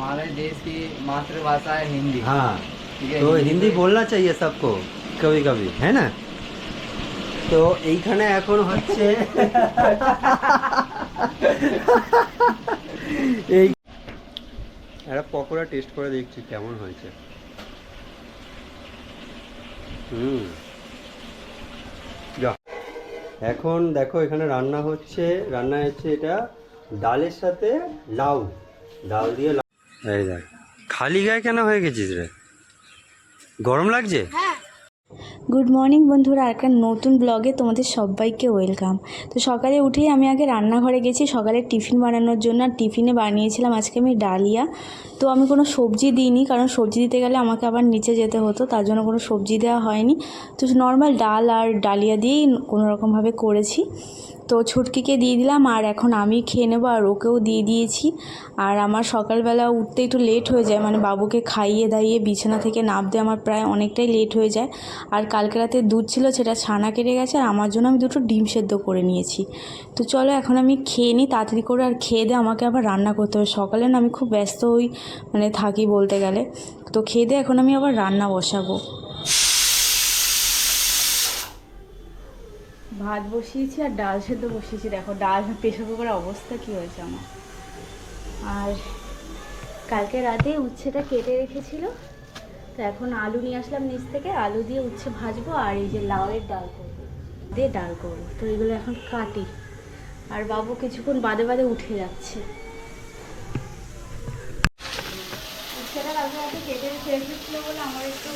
हमारे देश की मातृभाषा है हिंदी हाँ ठीक है তো হিন্দি बोलना चाहिए सबको कभी कभी है ना তো এইখানে এখন হচ্ছে এই একটা পকোড়া টেস্ট করে দেখছি কেমন হয়েছে হুম যা এখন দেখো এখানে রান্না হচ্ছে রান্না হচ্ছে এটা ডালের সাথে লাউ ডাল দিয়ে লাউ এই দেখ। খালি গায়ে কেন হয়ে গেছিস রে? গরম লাগছে? গুড মর্নিং বন্ধুরা আর একটা নতুন ব্লগে তোমাদের সবাইকে ওয়েলকাম তো সকালে উঠেই আমি আগে রান্নাঘরে গেছি সকালে টিফিন বানানোর জন্য আর টিফিনে বানিয়েছিলাম আজকে আমি ডালিয়া। তো আমি কোনো সবজি দিইনি কারণ সবজি দিতে গেলে আমাকে আবার নিচে যেতে হতো তার জন্য কোনো সবজি দেওয়া হয়নি। তো নর্মাল ডাল আর ডালিয়া দিয়েই কোনো রকমভাবে করেছি। তো ছুটকিকে দিয়ে দিলাম আর এখন আমি খেয়ে নেব আর ওকেও দিয়ে দিয়েছি। আর আমার সকালবেলা উঠতে একটু লেট হয়ে যায় মানে বাবুকে খাইয়ে দাইয়ে বিছানা থেকে নামতে আমার প্রায় অনেকটাই লেট হয়ে যায়। আর কালকে রাতে দুধ ছিল, সেটা ছানা কেটে গেছে আর আমার জন্য আমি দুটো ডিম সেদ্ধ করে নিয়েছি। তো চলো এখন আমি খেয়ে নিই, তাড়াতাড়ি করে আর খেয়ে দিয়ে আমাকে আবার রান্না করতে হবে। সকালে না আমি খুব ব্যস্ত হই মানে থাকি বলতে গেলে। তো খেয়ে দিয়ে এখন আমি আবার রান্না বসাবো। ভাত বসিয়েছি আর ডাল সেদ্ধ বসিয়েছি। দেখো ডাল প্রেশার কুকারের অবস্থা কী হয়েছে আমার। আর কালকে রাতে উচ্ছেটা কেটে রেখেছিল। তো এখন আলু নিয়ে আসলাম নিচ থেকে। আলু দিয়ে উচ্ছে ভাজবো আর এই যে লাউয়ের ডাল করব। দিয়ে ডাল করব। তো এগুলো এখন কাটি। আর বাবু কিছুক্ষণ বাদে বাদে উঠে যাচ্ছে। উচ্ছেটা কালকে রাতে কেটে রেখে রেখেছিল বলে আমার একটু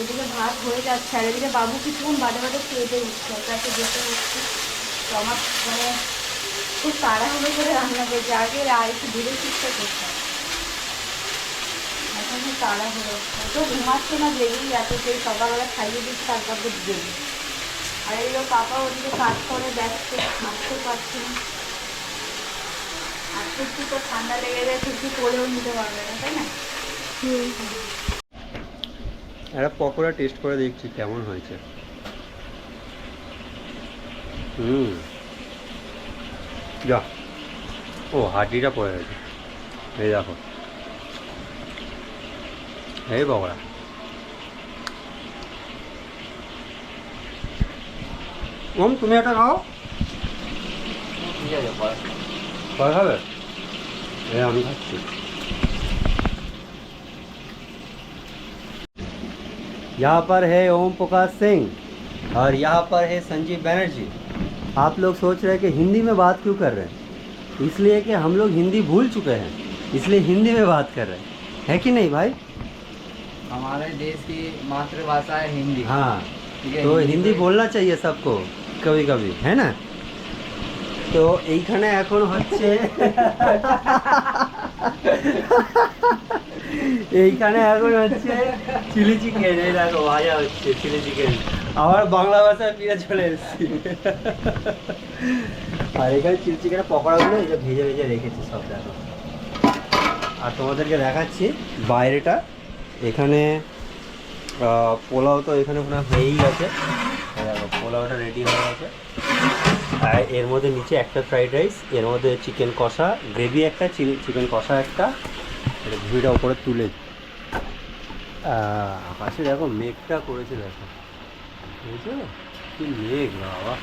এদিকে ভাত হয়ে যাচ্ছে, আর এদিকে বাবু কিছুক্ষণ বাদে বাদে খেতে উঠছে তাকে যেতে হচ্ছে তো আমার মানে খুব তাড়াহুড়ো করে রান্না করছে আগে আর একটু ধীরে করতে হয়। এখন তাড়াহুড়ো তো ঘুমাচ্ছে না জেগেই যাচ্ছে সেই সকালবেলা খাইয়ে দিচ্ছে, তারপর তো জেগে। আর এদিকে পাপা ওদিকে কাজ করে, ব্যস্ত আসতে পারছি না। আর একটু তো ঠান্ডা লেগে যায় কিছু করেও নিতে পারবে না, তাই না? একটা পকোড়া টেস্ট করে দেখছি কেমন হয়েছে। হুম। যা। ও হাড্ডিটা পড়ে গেছে। এই দেখো। এই পকোড়া। ওম তুমি একটা খাও? ঠিক আছে। পরে খাবে? এই আমি খাচ্ছি। यहाँ पर है ओम प्रकाश सिंह और यहाँ पर है संजीव बैनर्जी आप लोग सोच रहे हैं कि हिंदी में बात क्यों कर रहे हैं इसलिए कि हम लोग हिंदी भूल चुके हैं इसलिए हिंदी में बात कर रहे हैं है कि नहीं भाई हमारे देश की मातृभाषा है हिंदी हाँ ठीक है তো হিন্দি में- বলনা চাইয়ে সবকো কবি কবি হ্যাঁ না তো এইখানে এখন হচ্ছে এইখানে এখন হচ্ছে চিলি চিকেন এই দেখো, ভাজা হচ্ছে চিলি চিকেন আবার বাংলা ভাষায় ফিরে চলে এসেছি। আর এখানে চিলি চিকেনের পকোড়াগুলো এই যে ভেজে ভেজে রেখেছি সব দেখো। আর তোমাদেরকে দেখাচ্ছি বাইরেটা। এখানে পোলাও তো এখানে মনে হয়েই গেছে। দেখো, পোলাওটা রেডি হয়ে গেছে। আর এর মধ্যে নিচে একটা ফ্রাইড রাইস এর মধ্যে চিকেন কষা গ্রেভি একটা চিলি চিকেন কষা একটা। এটা ঘুড়িটা ওপরে তুলে আকাশে দেখো মেঘটা করেছে দেখো। বুঝছ? কি মেঘ, বাবা।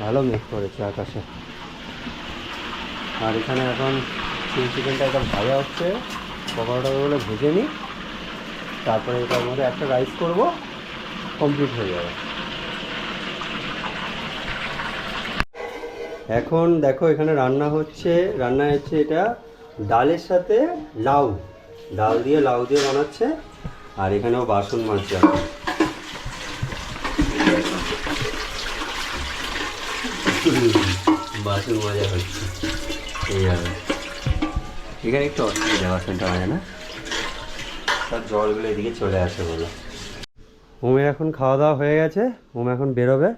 ভালো মেঘ করেছে আকাশে। আর এখানে এখন চিলি চিকেনটা একদম ভাজা হচ্ছে। পকোড়াটা বলে ভেজে নিই। তারপরে এটার মধ্যে একটা রাইস করব। কমপ্লিট হয়ে যাবে। এখন দেখো এখানে রান্না হচ্ছে। রান্না হচ্ছে এটা ডালের সাথে লাউ। ডাল দিয়ে লাউ দিয়ে বানাচ্ছে, আর এখানেও বাসন মাজছে। বাসন মাজা হচ্ছে। এইভাবে এখানে একটু অসুবিধা, বাসনটা মাজা না? তার জলগুলো এদিকে চলে আসে বলো। ওমের এখন খাওয়া দাওয়া হয়ে গেছে ওম এখন বেরোবে।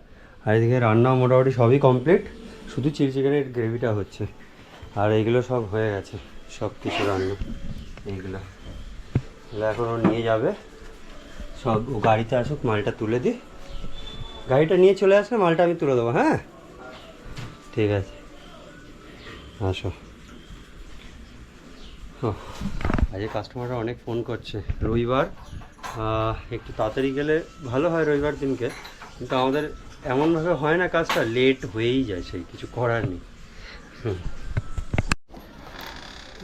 আর এদিকে রান্নাও মোটামুটি সবই কমপ্লিট, শুধু চিলি চিকেনের গ্রেভিটা হচ্ছে। আর এইগুলো সব হয়ে গেছে। সব কিছু রান্না, এইগুলো। এখন ও নিয়ে যাবে। সব ও গাড়িতে আসুক, মালটা তুলে দিই। গাড়িটা নিয়ে চলে আসলে মালটা আমি তুলে দেবো হ্যাঁ? ঠিক আছে। আসো। আজকে কাস্টমাররা অনেক ফোন করছে। রবিবার একটু তাড়াতাড়ি গেলে ভালো হয় রবিবার দিনকে। কিন্তু আমাদের এমনভাবে হয় না কাজটা লেট হয়েই যায় সেই, কিছু করার নেই। হুম।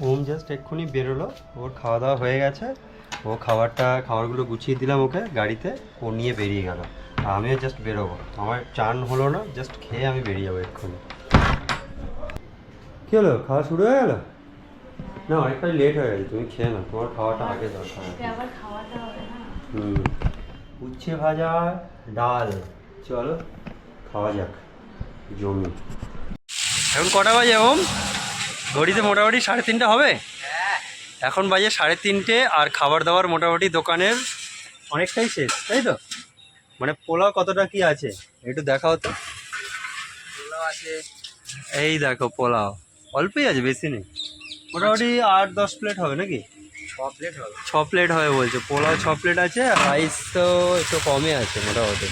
ওম জাস্ট এক্ষুনি বেরোলো। ওর খাওয়া দাওয়া হয়ে গেছে। ও খাবারটা খাবারগুলো গুছিয়ে দিলাম ওকে গাড়িতে। ও নিয়ে বেরিয়ে গেল। আমিও জাস্ট বেরোবো। আমার চান হলো না জাস্ট খেয়ে আমি বেরিয়ে যাব এক্ষুনি। কী হলো? খাওয়া শুরু হয়ে গেল? না অনেকটাই লেট হয়ে গেছে। তুমি খেয়ে না তোমার খাওয়াটা আগে দরকার হুম। উচ্ছে ভাজা ডাল। চলো খাওয়া যাক। জমি। এখন কটা বাজে ওম? ঘড়িতে মোটামুটি সাড়ে তিনটে হবে? এখন বাজে সাড়ে তিনটে আর খাবার দাবার মোটামুটি দোকানের অনেকটাই শেষ তাই তো? মানে পোলাও কতটা কি আছে? একটু দেখাও তো। পোলাও আছে। এই দেখো পোলাও অল্পই আছে বেশি নেই। মোটামুটি আট দশ প্লেট হবে নাকি? ছ প্লেট হবে। ছ প্লেট হবে বলছে পোলাও ছ প্লেট আছে রাইস তো একটু কমে আছে মোটামুটি।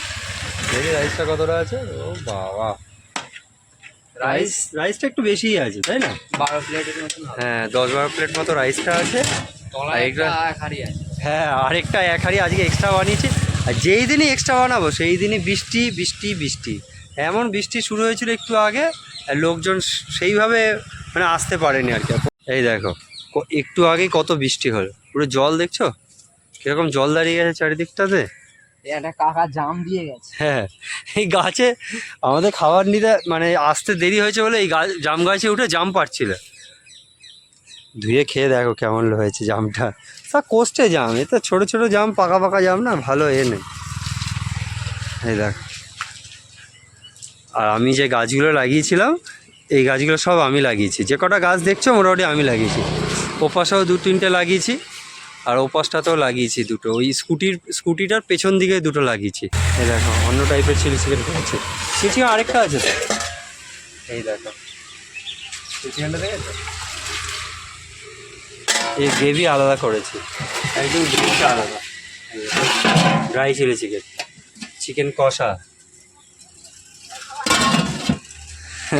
দেখি রাইসটা কতটা আছে? ও বাবা। রাইস রাইসটা একটু বেশিই আছে তাই না? বারো প্লেটের মতন হ্যাঁ দশ বারো প্লেট মতো রাইসটা আছে। হ্যাঁ আরেকটা এক হাঁড়ি আজকে এক্সট্রা বানিয়েছি। আর যেই দিনই এক্সট্রা বানাবো সেই দিনই বৃষ্টি বৃষ্টি বৃষ্টি। এমন বৃষ্টি শুরু হয়েছিল একটু আগে আর লোকজন সেইভাবে মানে আসতে পারেনি আর কি। এই দেখো একটু আগেই কত বৃষ্টি হলো। পুরো জল দেখছ? কীরকম জল দাঁড়িয়ে গেছে চারিদিকটাতে? একটা কাকা জাম দিয়ে গেছে। হ্যাঁ এই গাছে আমাদের খাবার নিতে মানে আসতে দেরি হয়েছে বলে এই গাছ জাম গাছে উঠে জাম পাড়ছিল। ধুয়ে খেয়ে দেখো কেমন হয়েছে জামটা। তা কোস্টে জাম, এ তো ছোটো ছোটো জাম, পাকা পাকা জাম না, ভালো এ নেই। এই দেখো। আর আমি যে গাছগুলো লাগিয়েছিলাম, এই গাছগুলো সব আমি লাগিয়েছি। যে কটা গাছ দেখছ, মোটামুটি আমি লাগিয়েছি। ওপাশেও দু তিনটে লাগিয়েছি। আর ওপাশটাতেও লাগিয়েছি দুটো। ওই স্কুটির স্কুটিটার পেছন দিকে দুটো লাগিয়েছি। এই দেখো অন্য টাইপের চিলি চিকেন করেছে। চিলি চিকেন আরেকটা আছে তো? এই দেখো। চিলি চিকেনটা দেখেছ? এই গ্রেভি আলাদা করেছি। একদম গ্রেভিটা আলাদা। ড্রাই চিলি চিকেন চিকেন কষা।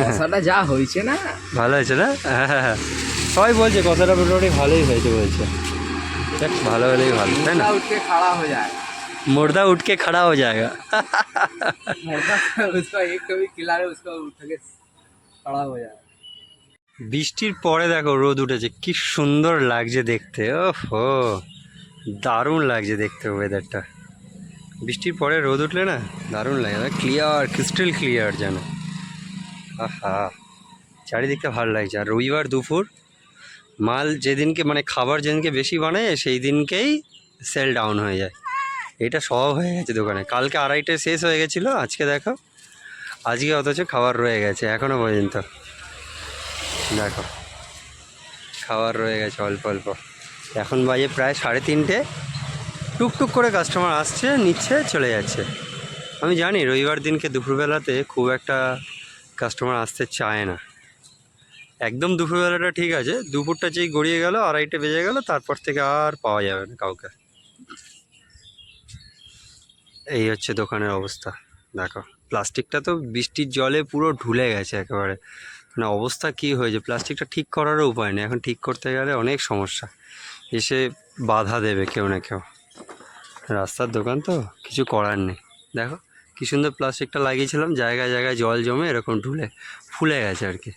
কষাটা যা হয়েছে না? ভালো হয়েছে না? হ্যাঁ হ্যাঁ হ্যাঁ। সবাই বলছে কথাটা মোটামুটি ভালোই হয়েছে বলছে। দেখ ভালো হলেই ভালো তাই না মুর্গা উঠকে খাড়া হয়ে যায় मुर्दा उठ के खड़ा हो जाएगा मुर्गा उसका एक कभी खिला रहे उसका उठ के खड़ा हो जाए বৃষ্টির পরে দেখো রোদ উঠেছে কি সুন্দর লাগছে দেখতে ওহো দারুণ লাগছে দেখতে ওয়েদারটা বৃষ্টির পরে রোদ উঠলে না দারুণ লাগে ক্লিয়ার ক্রিস্টাল ক্লিয়ার যেন আহা চারিদিকটা ভালো লাগছে আর রবিবার দুপুর মাল যেদিনকে মানে খাবার যেদিনকে বেশি বানায় সেই দিনকেই সেল ডাউন হয়ে যায়। এটা সব হয়ে গেছে দোকানে। কালকে আড়াইটে শেষ হয়ে গেছিল, আজকে দেখো। আজকে অথচ খাবার রয়ে গেছে এখনও পর্যন্ত। দেখো, খাবার রয়ে গেছে অল্প অল্প। এখন বাজে প্রায় সাড়ে তিনটে। টুকটুক করে কাস্টমার আসছে, নিচ্ছে, চলে যাচ্ছে। আমি জানি রবিবার দিনকে দুপুরবেলাতে খুব একটা কাস্টমার আসতে চায় না। একদম দুপুরবেলাটা ঠিক আছে। দুপুরটা যেই গড়িয়ে গেল, আড়াইটে বেজে গেল, তারপর থেকে আর পাওয়া যাবে না কাউকে। এই হচ্ছে দোকানের অবস্থা। দেখো, প্লাস্টিকটা তো বৃষ্টির জলে পুরো ঢুলে গেছে একেবারে। মানে অবস্থা কী হয়েছে? প্লাস্টিকটা ঠিক করারও উপায় নেই। এখন ঠিক করতে গেলে অনেক সমস্যা। এসে বাধা দেবে কেউ না কেউ। রাস্তার দোকান তো, কিছু করার নেই। দেখো, কী সুন্দর প্লাস্টিকটা লাগিয়েছিলাম। জায়গায় জায়গায় জল জমে এরকম ঢুলে, ফুলে গেছে আর কি।